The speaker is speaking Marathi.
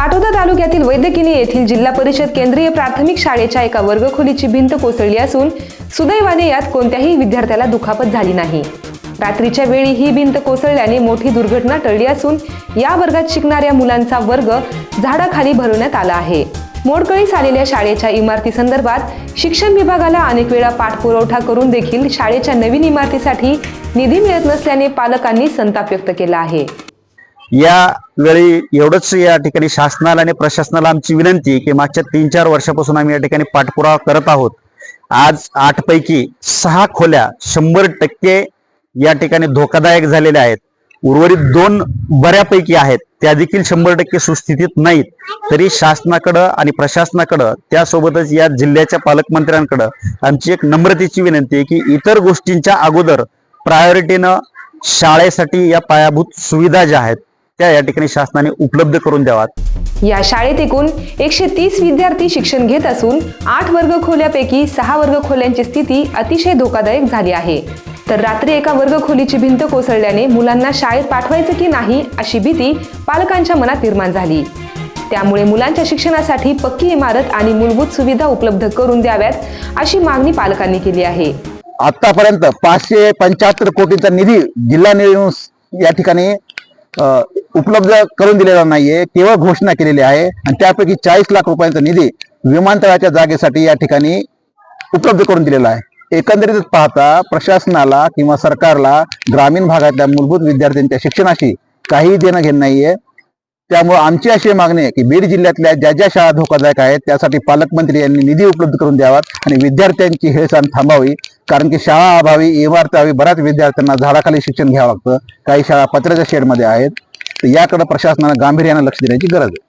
पाटोदा तालुक्यातील वैद्यकिनी येथील जिल्हा परिषद केंद्रीय प्राथमिक शाळेच्या एका वर्गखोलीची भिंत कोसळली असून सुदैवाने यात कोणत्याही विद्यार्थ्याला दुखापत झाली नाही. रात्रीच्या वेळी ही भिंत कोसळल्याने मोठी दुर्घटना टळली असून या वर्गात शिकणाऱ्या मुलांचा वर्ग झाडाखाली भरवण्यात आला आहे. मोडकळीस आलेल्या शाळेच्या इमारती संदर्भात शिक्षण विभागाला अनेक वेळा पाठपुरवठा करून देखील शाळेच्या नवीन इमारतीसाठी निधी मिळत नसल्याने पालकांनी संताप व्यक्त केला आहे. या वेळी एवढंच या ठिकाणी शासनाला आणि प्रशासनाला आमची विनंती की मागच्या तीन चार वर्षापासून आम्ही या ठिकाणी पाठपुरावा करत आहोत. आज आठपैकी सहा खोल्या शंभर टक्के या ठिकाणी धोकादायक झालेल्या आहेत. उर्वरित दोन बऱ्यापैकी आहेत. त्या देखील शंभर टक्के सुस्थितीत नाहीत. तरी शासनाकडं आणि प्रशासनाकडं त्यासोबतच या जिल्ह्याच्या पालकमंत्र्यांकडं आमची एक नम्रतेची विनंती आहे की इतर गोष्टींच्या अगोदर प्रायोरिटीनं शाळेसाठी या पायाभूत सुविधा ज्या आहेत त्या या ठिकाणी शासनाने उपलब्ध करून द्यावात. या शाळेत एकूण एकशे तीस विद्यार्थी शिक्षण घेत असून आठ वर्ग खोल्यापैकी सहा वर्ग खोल्यांची स्थिती अतिशय धोकादायक झाली आहे. तर रात्री एका वर्ग खोलीची भिंत कोसळल्याने मुलांना शाळेत पाठवायचं की नाही अशी भीती पालकांच्या मनात निर्माण झाली. त्यामुळे मुलांच्या शिक्षणासाठी पक्की इमारत आणि मूलभूत सुविधा उपलब्ध करून द्याव्यात अशी मागणी पालकांनी केली आहे. आतापर्यंत पाचशे पंच्याहत्तर कोटीचा निधी जिल्हा निधी या ठिकाणी उपलब्ध करून दिलेला नाहीये केवळ घोषणा केलेली आहे आणि त्यापैकी चाळीस लाख रुपयांचा निधी विमानतळाच्या जागेसाठी या ठिकाणी उपलब्ध करून दिलेला आहे. एकंदरीतच पाहता प्रशासनाला किंवा सरकारला ग्रामीण भागातल्या मूलभूत विद्यार्थ्यांच्या शिक्षणाशी काही देणं घेणं नाहीये. त्यामुळे आमची अशी मागणी आहे की बीड जिल्ह्यातल्या ज्या ज्या शाळा धोकादायक आहेत त्यासाठी पालकमंत्री यांनी निधी उपलब्ध करून द्यावा आणि विद्यार्थ्यांची हेळसांड थांबावी कारण की शाळा अभावी इमारत अभावी बऱ्याच विद्यार्थ्यांना झाडाखाली शिक्षण घ्यावं लागतं. काही शाळा पत्र्याच्या शेडमध्ये आहेत. तर याकडे प्रशासनानं गांभीर्यानं लक्ष देण्याची गरज आहे